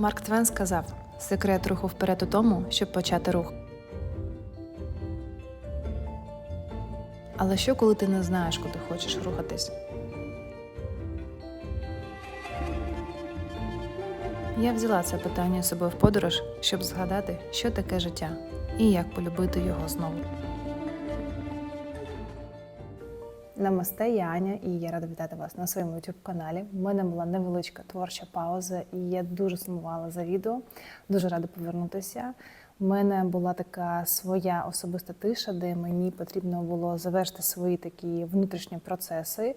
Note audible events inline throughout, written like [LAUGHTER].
Марк Твен сказав: секрет руху вперед у тому, щоб почати рух. Але що, коли ти не знаєш, куди хочеш рухатись? Я взяла це питання з собою в подорож, щоб згадати, що таке життя і як полюбити його знову. Намасте, я Аня, і я рада вітати вас на своєму youtube каналі. У мене була невеличка творча пауза, і я дуже сумувала за відео. Дуже рада повернутися. У мене була така своя особиста тиша, де мені потрібно було завершити свої такі внутрішні процеси.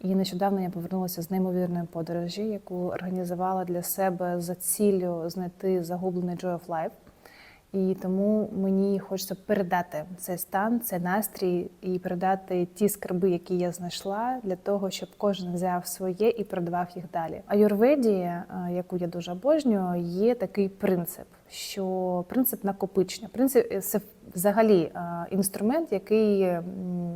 І нещодавно я повернулася з неймовірної подорожі, яку організувала для себе за ціллю знайти загублений Joy of Life. І тому мені хочеться передати цей стан, цей настрій і передати ті скарби, які я знайшла, для того, щоб кожен взяв своє і продавав їх далі. А юрведі, е, яку я дуже обожнюю, є такий принцип, що принцип накопичення. Принцип це взагалі е, інструмент, який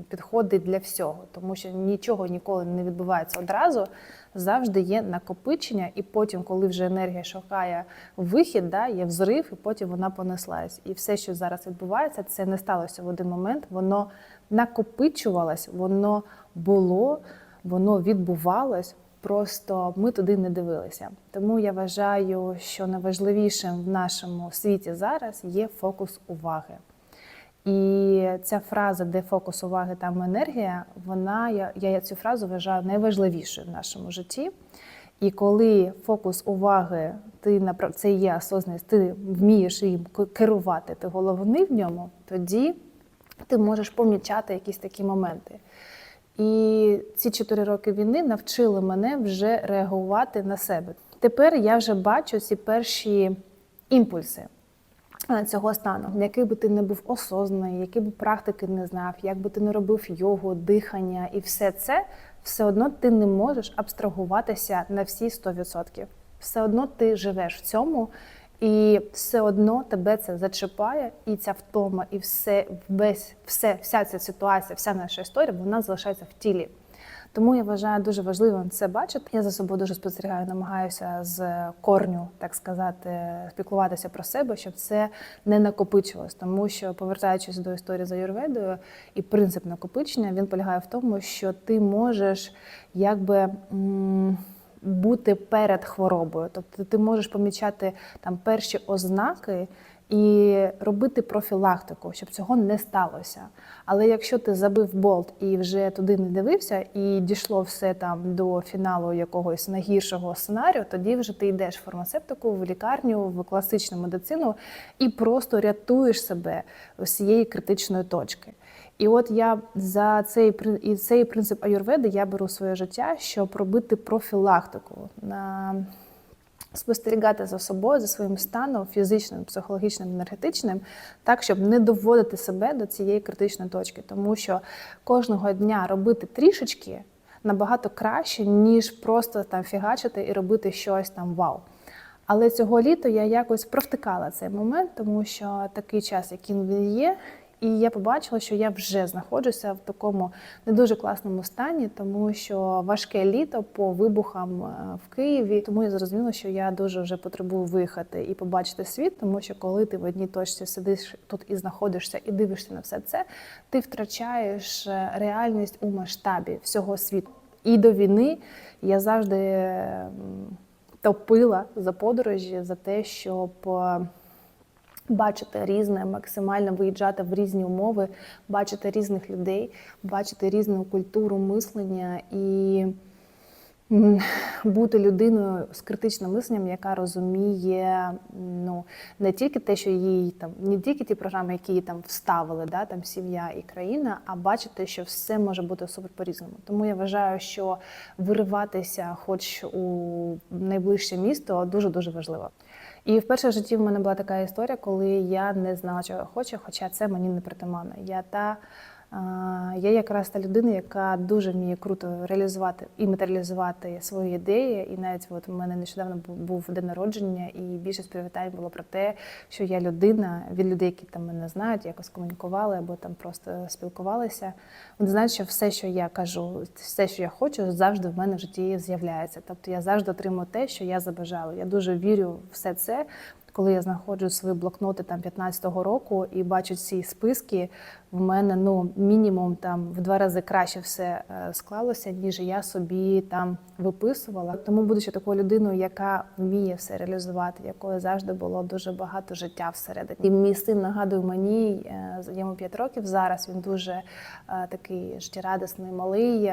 підходить для всього, тому що нічого ніколи не відбувається одразу. Завжди є накопичення, і потім, коли вже енергія шукає вихід, да, є взрив, і потім вона понеслась. І все, що зараз відбувається, це не сталося в один момент. Воно накопичувалось, воно було, воно відбувалось. Просто ми туди не дивилися. Тому я вважаю, що найважливішим в нашому світі зараз є фокус уваги. І ця фраза, де фокус уваги, там енергія, вона я, я цю фразу вважаю найважливішою в нашому житті. І коли фокус уваги, ти це є осознаність, ти вмієш їм керувати, ти головний в ньому, тоді ти можеш помічати якісь такі моменти. І ці чотири роки війни навчили мене вже реагувати на себе. Тепер я вже бачу ці перші імпульси е, цього стану, який би ти не був осознаний, які б практики не знав, як би ти не робив йогу, дихання і все це, все одно ти не можеш абстрагуватися на всі 100%. Все одно ти живеш в цьому, і все одно тебе це зачіпає, і ця втома, і все, весь, все, вся ця ситуація, вся наша історія, вона залишається в тілі. Тому я вважаю дуже важливим це бачити. Я за собою дуже спостерігаю, намагаюся з корню, так сказати, спілкуватися про себе, щоб це не накопичувалось. Тому що, повертаючись до історії за юрведою, і принцип накопичення він полягає в тому, що ти можеш якби. м, бути перед хворобою, тобто ти можеш помічати там перші ознаки і робити профілактику, щоб цього не сталося. Але якщо ти забив болт і вже туди не дивився, і дійшло все там до фіналу якогось найгіршого сценарію, тоді вже ти йдеш в фармацевтику, в лікарню, в класичну медицину і просто рятуєш себе з цієї критичної точки. І от я за цей і цей принцип аюрведи я беру своє життя, щоб робити профілактику на спостерігати за собою, за своїм станом фізичним, психологічним, енергетичним, так, щоб не доводити себе до цієї критичної точки. Тому що кожного дня робити трішечки набагато краще, ніж просто там фігачити і робити щось там вау. Але цього літа я якось провтикала цей момент, тому що такий час, який він є. І я побачила, що я вже знаходжуся в такому не дуже класному стані, тому що важке літо по вибухам е, в Києві. Тому я зрозуміла, що я дуже вже потребую виїхати і побачити світ, тому що коли ти в одній точці сидиш тут і знаходишся, і дивишся на все це, ти втрачаєш е, реальність у масштабі всього світу. І до війни я завжди топила за подорожі, за те, щоб. Бачити різне, максимально виїжджати в різні умови, бачити різних людей, бачити різну культуру мислення і бути людиною з критичним мисленням, яка розуміє ну не тільки те, що їй там, не тільки ті програми, які їй там вставили, да, там сім'я і країна, а бачити, що все може бути супер по-різному. Тому я вважаю, що вириватися, хоч у найближче місто, дуже дуже важливо. І вперше в житті в мене була така історія, коли я не знала, чого я хочу, хоча це мені не притаманно. Я та Я якраз та людина, яка дуже вміє круто реалізувати і матеріалізувати свої ідеї. І навіть от у мене нещодавно був- день народження, і більшість привітань було про те, що я людина від людей, які там мене знають, якось комунікували або там просто спілкувалися. Вони знають, що все, що я кажу, все, що я хочу, завжди в мене в житті з'являється. Тобто я завжди отримую те, що я забажала. Я дуже вірю в все це. Коли я знаходжу свої блокноти там 15-го року і бачу ці списки, в мене ну мінімум там в два рази краще все е, склалося, ніж я собі там виписувала. Тому, будучи такою людиною, яка вміє все реалізувати, якої завжди було дуже багато життя всередині. І мій син нагадує мені, е, йому 5 років зараз. Він дуже е, такий життєрадісний, малий.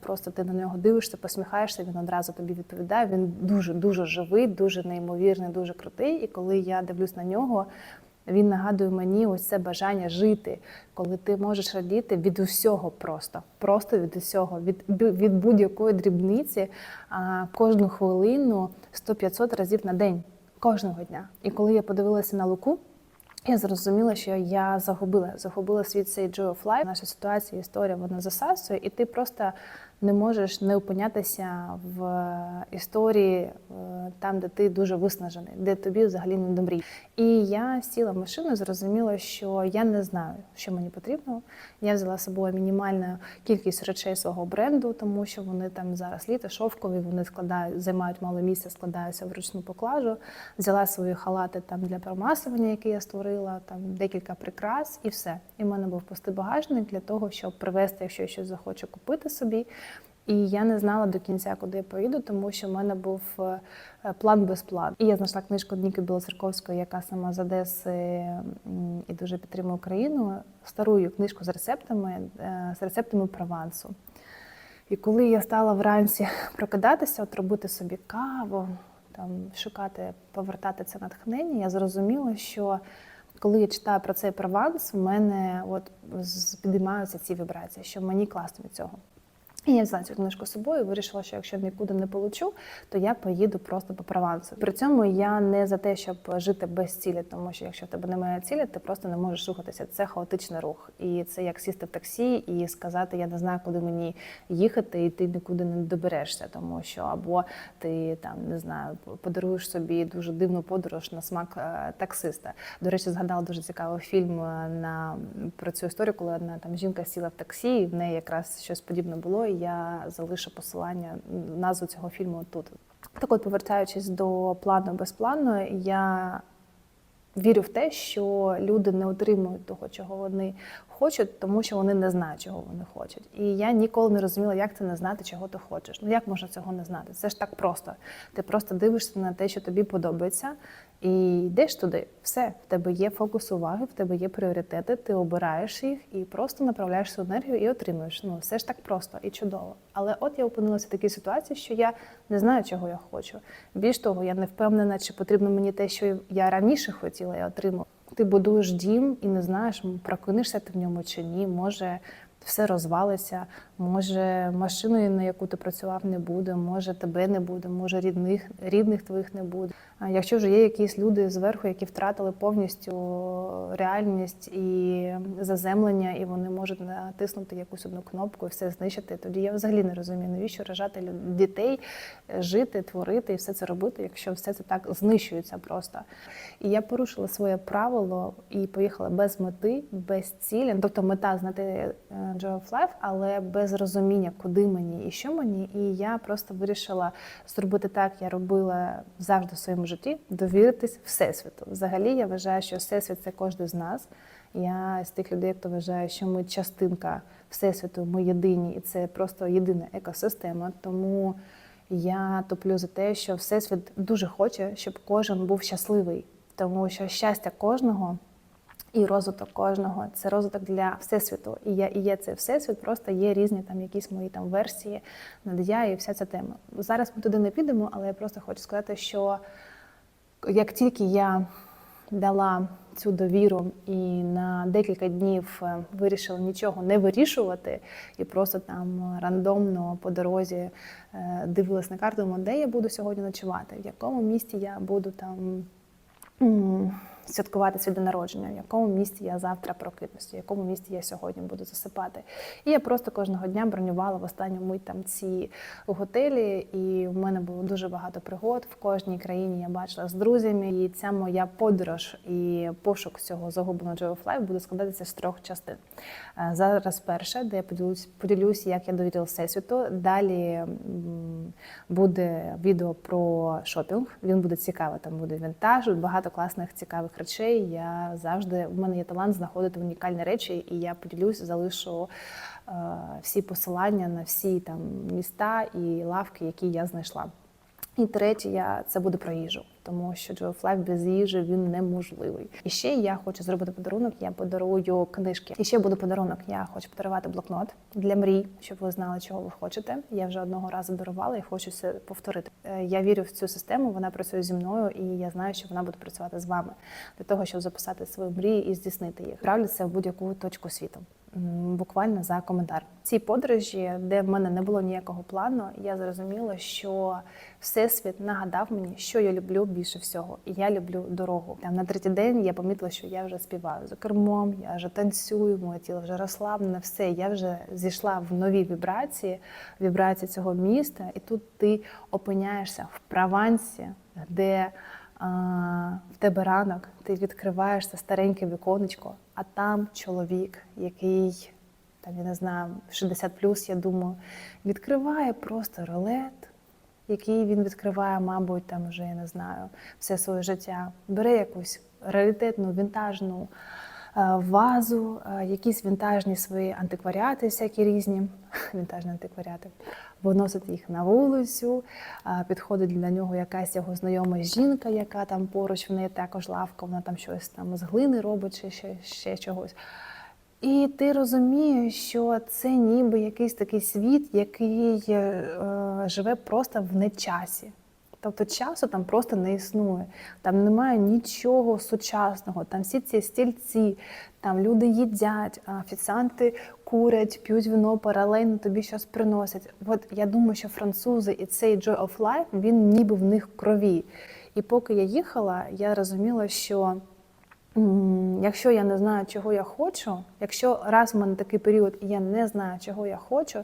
Просто ти на нього дивишся, посміхаєшся. Він одразу тобі відповідає. Він дуже дуже живий, дуже неймовірний, дуже крутий. І коли я дивлюсь на нього. Він нагадує мені ось це бажання жити, коли ти можеш радіти від усього просто, просто від усього, від, від будь-якої дрібниці, а, кожну хвилину 100-500 разів на день, кожного дня. І коли я подивилася на Луку, я зрозуміла, що я загубила, загубила світ цей joy of life. Наша ситуація, історія вона засасує, і ти просто не можеш не опинятися в історії е, там, де ти дуже виснажений, де тобі взагалі не до. І я сіла в машину, зрозуміла, що я не знаю, що мені потрібно. Я взяла з собою мінімальну кількість речей свого бренду, тому що вони там зараз літо, шовкові, вони складають, займають мало місця, складаються в ручну поклажу. Взяла свої халати там для промасування, які я створила, там декілька прикрас, і все. І в мене був пустий багажник для того, щоб привезти, якщо я щось захочу купити собі. І я не знала до кінця, куди я поїду, тому що в мене був е, план без плану. І я знайшла книжку Ніки Білоцерковської, яка сама з Одеси і дуже підтримує Україну. Старую книжку з рецептами, е, з рецептами Провансу. І коли я стала вранці [LAUGHS] прокидатися, от робити собі каву, там шукати, повертати це натхнення, я зрозуміла, що коли я читаю про цей прованс, в мене от підіймаються ці вібрації, що мені класно від цього. І я взяла цю книжку з собою вирішила, що якщо нікуди не получу, то я поїду просто по провансу. При цьому я не за те, щоб жити без цілі, тому що якщо в тебе немає цілі, ти просто не можеш рухатися. Це хаотичний рух. І це як сісти в таксі і сказати, я не знаю, куди мені їхати, і ти нікуди не доберешся, тому що або ти там не знаю, подаруєш собі дуже дивну подорож на смак е, таксиста. До речі, згадала дуже цікавий фільм е, на про цю історію, коли одна там жінка сіла в таксі, і в неї якраз щось подібне було. Я залишу посилання назву цього фільму тут. Так от, повертаючись до плану без плану, я вірю в те, що люди не отримують того, чого вони хочуть, тому що вони не знають, чого вони хочуть. І я ніколи не розуміла, як це не знати, чого ти хочеш. Ну як можна цього не знати? Це ж так просто. Ти просто дивишся на те, що тобі подобається, і йдеш туди. Все, в тебе є фокус уваги, в тебе є пріоритети, ти обираєш їх і просто направляєш свою енергію і отримуєш. Ну все ж так просто і чудово. Але от я опинилася в такій ситуації, що я не знаю, чого я хочу. Більш того, я не впевнена, чи потрібно мені те, що я раніше хотіла, я отримала. Ти будуєш дім і не знаєш, прокинешся ти в ньому чи ні. Може, все розвалиться, може машиною, на яку ти працював, не буде, може тебе не буде, може рідних, рідних твоїх не буде. Якщо вже є якісь люди зверху, які втратили повністю реальність і заземлення, і вони можуть натиснути якусь одну кнопку і все знищити, тоді я взагалі не розумію, навіщо рожати дітей, жити, творити і все це робити, якщо все це так знищується просто. І я порушила своє правило і поїхала без мети, без цілі. Тобто мета знайти е, Joy of Life, але без розуміння, куди мені і що мені. І я просто вирішила зробити так, я робила завжди в своєму житті, довіритись Всесвіту. Взагалі, я вважаю, що Всесвіт це кожен з нас. Я з тих людей, хто вважає, що ми частинка Всесвіту, ми єдині, і це просто єдина екосистема. Тому я топлю за те, що Всесвіт дуже хоче, щоб кожен був щасливий, тому що щастя кожного і розвиток кожного це розвиток для всесвіту. І я і є цей всесвіт, просто є різні там якісь мої там версії над я і вся ця тема. Зараз ми туди не підемо, але я просто хочу сказати, що як тільки я дала цю довіру і на декілька днів е, вирішила нічого не вирішувати, і просто там рандомно по дорозі е, дивилась на карту, де я буду сьогодні ночувати, в якому місті я буду там святкувати свій день народження, в якому місті я завтра прокинуся, в якому місті я сьогодні буду засипати. І я просто кожного дня бронювала в останню мить там ці готелі, і в мене було дуже багато пригод. В кожній країні я бачила з друзями. І ця моя подорож і пошук цього загубленого Joy of Life буде складатися з трьох частин. Е, Зараз перше, де я поділюсь, поділюсь, як я довірила всесвіту. Далі буде відео про шопінг. Він буде цікавий. Там буде вінтаж, багато класних цікавих речей. Я завжди в мене є талант знаходити унікальні речі, і я поділюсь, залишу е, всі посилання на всі там міста і лавки, які я знайшла. І третє, це буде про їжу, тому що Joy of Life без їжі він неможливий. І ще я хочу зробити подарунок. Я подарую книжки. І ще буде подарунок. Я хочу подарувати блокнот для мрій, щоб ви знали, чого ви хочете. Я вже одного разу дарувала і хочу це повторити. Е, Я вірю в цю систему. Вона працює зі мною, і я знаю, що вона буде працювати з вами для того, щоб записати свої мрії і здійснити їх. Правлю це в будь-яку точку світу. Буквально за коментар. Ці подорожі, де в мене не було ніякого плану, я зрозуміла, що всесвіт нагадав мені, що я люблю більше всього. І я люблю дорогу. Там на третій день я помітила, що я вже співаю за кермом, я вже танцюю, моє тіло вже розслаблене, все. Я вже зійшла в нові вібрації, вібрації цього міста, і тут ти опиняєшся в Провансі, де в тебе ранок, ти відкриваєш це стареньке віконечко, а там чоловік, який там я не знаю, 60 плюс, я думаю, відкриває просто ролет, який він відкриває, мабуть, там вже я не знаю, все своє життя. Бере якусь раритетну, вінтажну вазу, е, якісь вінтажні свої антикваріати, всякі різні, [LAUGHS] вінтажні антикваріати, виносить їх на вулицю, е, підходить для нього якась його знайома жінка, яка там поруч, в неї також лавка, вона там щось там з глини робить чи ще, ще чогось. І ти розумієш, що це ніби якийсь такий світ, який е, е, живе просто в нечасі. Тобто часу там просто не існує. Там немає нічого сучасного. Там всі ці стільці, там люди їдять, офіціанти курять, п'ють вино, паралельно тобі щось приносять. От я думаю, що французи і цей joy of life, він ніби в них крові. І поки я їхала, я розуміла, що. Якщо я не знаю, чого я хочу, якщо раз в мене такий період, і я не знаю, чого я хочу,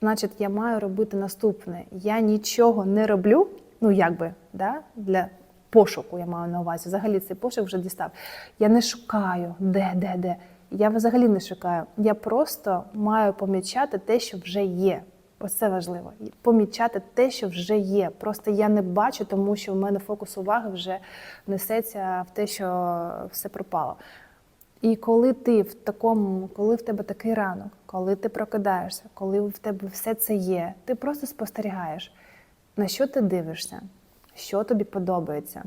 значить я маю робити наступне. Я нічого не роблю, ну якби да, для пошуку я маю на увазі. Взагалі цей пошук вже дістав. Я не шукаю, де, де, де. Я взагалі не шукаю. Я просто маю помічати те, що вже є. Ось це важливо. Помічати те, що вже є. Просто я не бачу, тому що в мене фокус уваги вже несеться в те, що все пропало. І коли ти в такому, коли в тебе такий ранок, коли ти прокидаєшся, коли в тебе все це є, ти просто спостерігаєш, на що ти дивишся, що тобі подобається,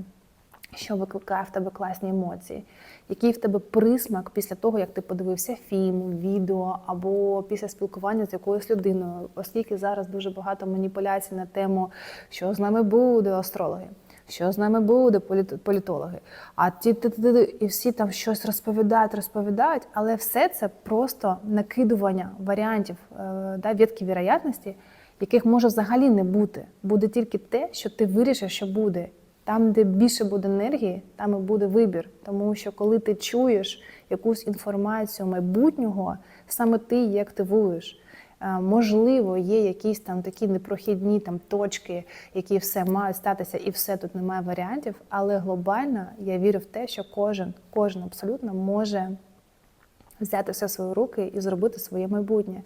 що викликає в тебе класні емоції, який в тебе присмак після того, як ти подивився фільм, відео або після спілкування з якоюсь людиною, оскільки зараз дуже багато маніпуляцій на тему, що з нами буде астрологи. Що з нами буде політологи? А ті і всі там щось розповідають, розповідають, але все це просто накидування варіантів е, да, ветки вірогятності, яких може взагалі не бути. Буде тільки те, що ти вирішиш, що буде. Там, де більше буде енергії, там і буде вибір. Тому що коли ти чуєш якусь інформацію майбутнього, саме ти її активуєш. Е, Можливо, є якісь там такі непрохідні там точки, які все мають статися, і все тут немає варіантів. Але глобально я вірю в те, що кожен, кожен абсолютно може взяти все в свої руки і зробити своє майбутнє.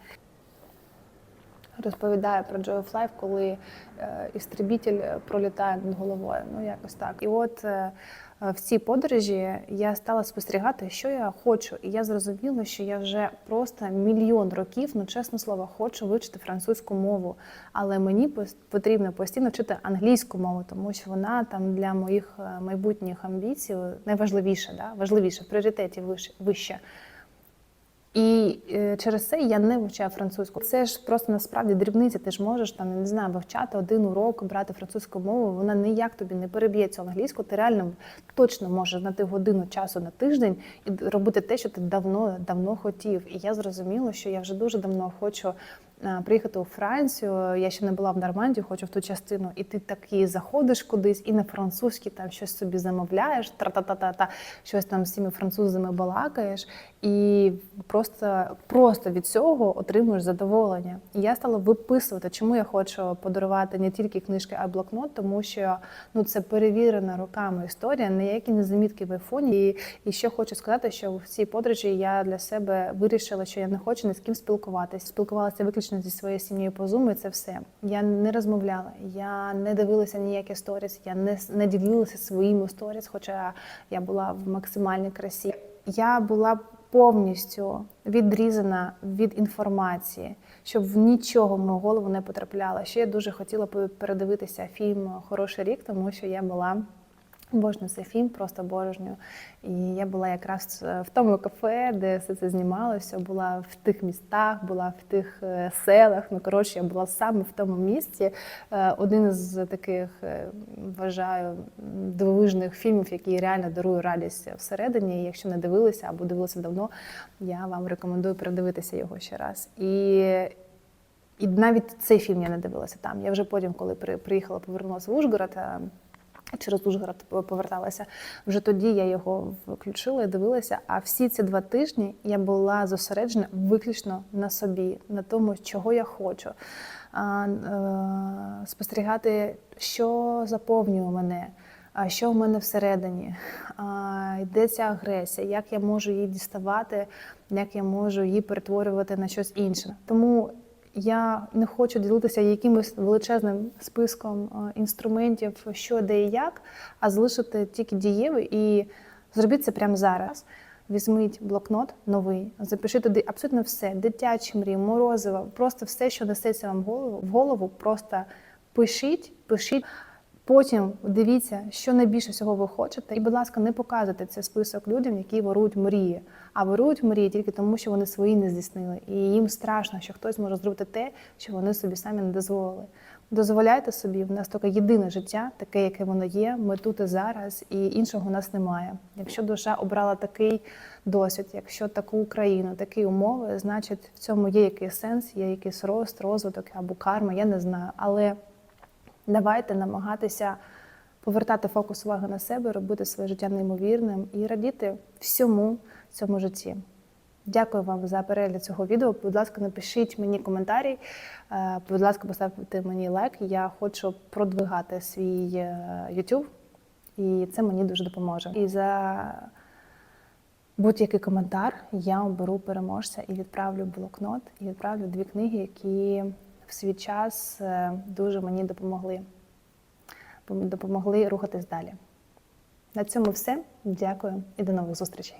Розповідає про Joy of Life, коли е, істребітель пролітає над головою. Ну, якось так. І от е, в цій подорожі я стала спостерігати, що я хочу. І я зрозуміла, що я вже просто мільйон років, ну чесне слово, хочу вивчити французьку мову. Але мені потрібно постійно вчити англійську мову, тому що вона там для моїх е, майбутніх амбіцій найважливіша, да? важливіша, в пріоритеті вище-. І е, через це я не вивчаю французьку. Це ж просто насправді дрібниця. Ти ж можеш там не знаю, вивчати один урок, брати французьку мову. Вона ніяк тобі не переб'є цю англійську. Ти реально точно можеш знайти годину часу на тиждень і робити те, що ти давно давно хотів. І я зрозуміла, що я вже дуже давно хочу приїхати у Францію. Я ще не була в Нормандії, хочу в ту частину, і ти такий заходиш кудись, і на французький там щось собі замовляєш, тра-та-та-та-та, щось там з цими французами балакаєш, і просто, просто від цього отримуєш задоволення. І я стала виписувати, чому я хочу подарувати не тільки книжки, а й блокнот, тому що ну це перевірена роками історія, ніякі не замітки в айфоні. І, і ще хочу сказати, що в цій подорожі я для себе вирішила, що я не хочу ні з ким спілкуватися. Спілкувалася виключно зі своєю сім'єю по Zoom, і це все. Я не розмовляла, я не дивилася ніякі сторіс, я не, не ділилася своїми сторіс, хоча я була в максимальній красі. Я була повністю відрізана від інформації, щоб в нічого в мою голову не потрапляло. Ще я дуже хотіла передивитися фільм Хороший рік, тому що я була. Обожнюю цей фільм, просто обожнюю. І я була якраз в тому кафе, де все це знімалося, була в тих містах, була в тих е, селах. Ну коротше, я була саме в тому місці. Е, Один з таких е, вважаю дивовижних фільмів, який реально дарує радість всередині. І Якщо не дивилися або дивилися давно, я вам рекомендую передивитися його ще раз. І і навіть цей фільм я не дивилася там. Я вже потім, коли при- приїхала, повернулася в Ужгород. Через Ужгород поверталася. Вже тоді я його включила і дивилася. А всі ці два тижні я була зосереджена виключно на собі, на тому, чого я хочу. Е, Спостерігати, що заповнює мене, а що в мене всередині, де ця агресія, як я можу її діставати, як я можу її перетворювати на щось інше. Тому я не хочу ділитися якимось величезним списком е, інструментів, що де і як, а залишити тільки дієві і зробіть це прямо зараз. Візьміть блокнот новий, запишіть туди абсолютно все, дитячі мрії, морозиво, просто все, що несеться вам в голову, в голову, просто пишіть, пишіть. Потім дивіться, що найбільше всього ви хочете, і, будь ласка, не показуйте цей список людям, які ворують мрії. А ворують мрії тільки тому, що вони свої не здійснили. І їм страшно, що хтось може зробити те, що вони собі самі не дозволили. Дозволяйте собі, в нас тільки єдине життя, таке, яке воно є. Ми тут і зараз, і іншого у нас немає. Якщо душа обрала такий досвід, якщо таку Україну, такі умови, значить в цьому є якийсь сенс, є якийсь рост, розвиток або карма, я не знаю. Але давайте намагатися повертати фокус уваги на себе, робити своє життя неймовірним і радіти всьому цьому житті. Дякую вам за перегляд цього відео. Будь ласка, напишіть мені коментарі. Е, Будь ласка, поставте мені лайк. Я хочу продвигати свій е, YouTube, і це мені дуже допоможе. І за будь-який коментар я оберу переможця і відправлю блокнот, і відправлю дві книги, які в свій час е, дуже мені допомогли. Допомогли рухатись далі. На цьому все. Дякую і до нових зустрічей.